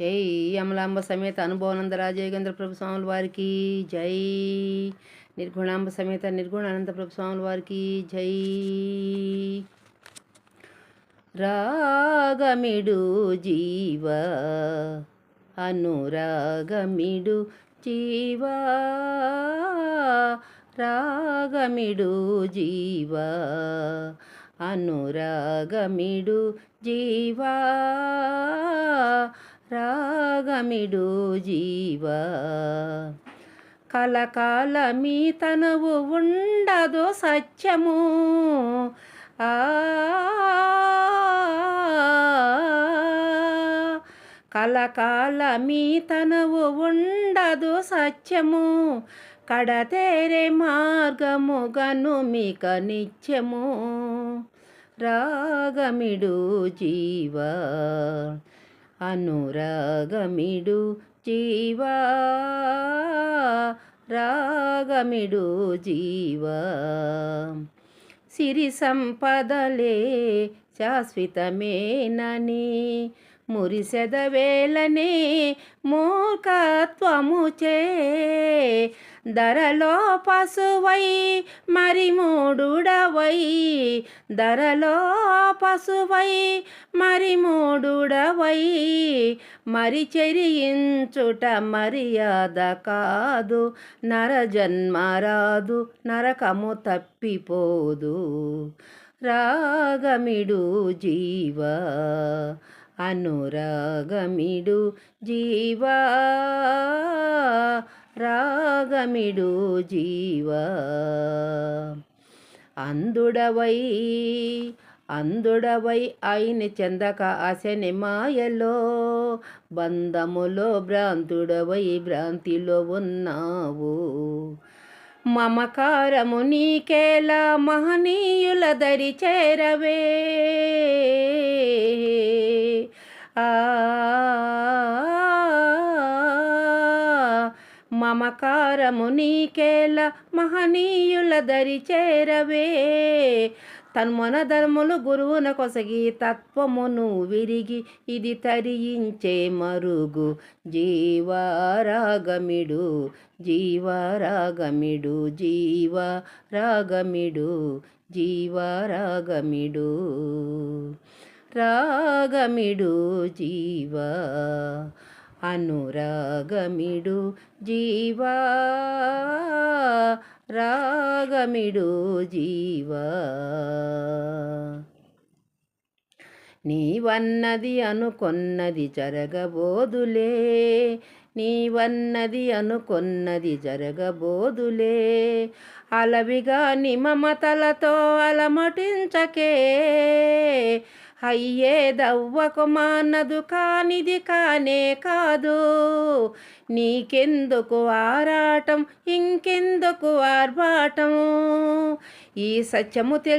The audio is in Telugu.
జై అమలాంబ సమేత అనుభవానంద రాజయోగేంద్ర ప్రభు స్వాముల వారికి జై. నిర్గుణాంబ సమేత నిర్గుణ అనంత ప్రభు స్వాముల వారికి జై. రాగమిడు జీవ అనురాగమిడు జీవ రాగమిడు జీవ అనురాగమిడు జీవా రాగమిడు జీవ. కలకాల మీ తనువు ఉండదు సత్యము. ఆ కలకాల మీ తనువు ఉండదు సత్యము. కడతేరే మార్గము గను మీక నిత్యము. రాగమిడు జీవ. అనురాగమిడు జీవా రాగమిడు జీవా. సిరి సంపదలే శాశ్వతమేనని మురిసెదవేలనే మూర్ఖత్వము చే ధరలో పశువై మరి మూడుడవై. ధరలో పశువై మరి మూడుడవై. మరి చెరియించుట మర్యాద కాదు నరజన్మరాదు నరకము తప్పిపోదు. రాగమిడు జీవ అనురాగమిడు జీవా. రాగమిడు జీవా. అందుడవై అందుడవై అయిన చెందక అసని మాయలో బంధములో భ్రాంతుడవై భ్రాంతిలో ఉన్నావు. మమకారము నీకేలా మహనీయుల దరి చేరవే. ఆ మమకారము నీకేల మహనీయుల దరి చేరవే. తన్మన ధర్ములు గురువున కొసగి తత్వమును విరిగి ఇది తరించే మరుగు. జీవారాగమిడు జీవారాగమిడు జీవ రాగమిడు జీవారాగమిడు. రాగమిడు జీవ అనురాగమిడు జీవా. రాగమిడు జీవా. నీవన్నది అనుకొన్నది జరగబోదులే. నీవన్నది అనుకొన్నది జరగబోదులే. అలవిగా నిమమతలతో అలమటించకే. అయ్యే దవ్వకు మానదు కానిది కానే కాదు. నీకెందుకు ఆరాటం? ఇంకెందుకు ఆర్భాటం? ఈ సత్యము తెలిసి